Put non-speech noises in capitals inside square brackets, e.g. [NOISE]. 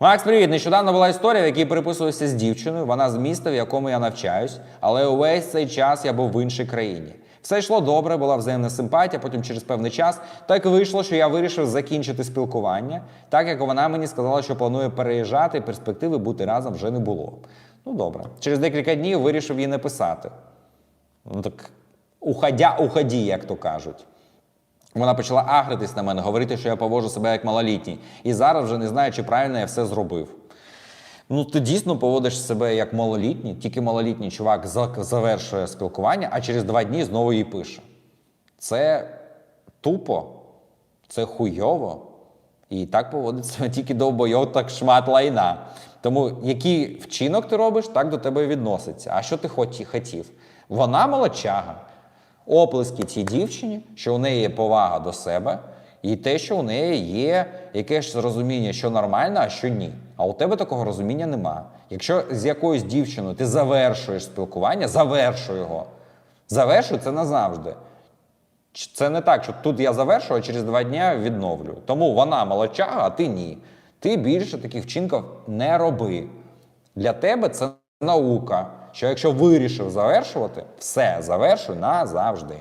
Макс, привіт! Нещодавно була історія, в якій переписувався з дівчиною. Вона з міста, в якому я навчаюсь, але увесь цей час я був в іншій країні. Все йшло добре, була взаємна симпатія. Потім через певний час так вийшло, що я вирішив закінчити спілкування, так як вона мені сказала, що планує переїжджати, перспективи бути разом вже не було. Ну добре. Через декілька днів вирішив їй написати. Ну так уходя, уході, як то кажуть. Вона почала агритись на мене, говорити, що я поводжу себе як малолітній. І зараз вже не знаю, чи правильно я все зробив. Ну, ти дійсно поводиш себе як малолітній, тільки малолітній чувак завершує спілкування, а через два дні знову їй пише. Це тупо, це хуйово. І так поводиться [LAUGHS] тільки довбойов, так шмат лайна. Тому який вчинок ти робиш, так до тебе відноситься. А що ти хотів? Вона молодчага. Оплески цій дівчині, що у неї є повага до себе, і те, що у неї є якесь розуміння, що нормально, а що ні. А у тебе такого розуміння нема. Якщо з якоюсь дівчиною ти завершуєш спілкування, завершуй його. Завершуй це назавжди. Це не так, що тут я завершу, а через два дні відновлю. Тому вона молодчага, а ти ні. Ти більше таких вчинків не роби. Для тебе це наука. Що якщо вирішив завершувати, все завершуй назавжди.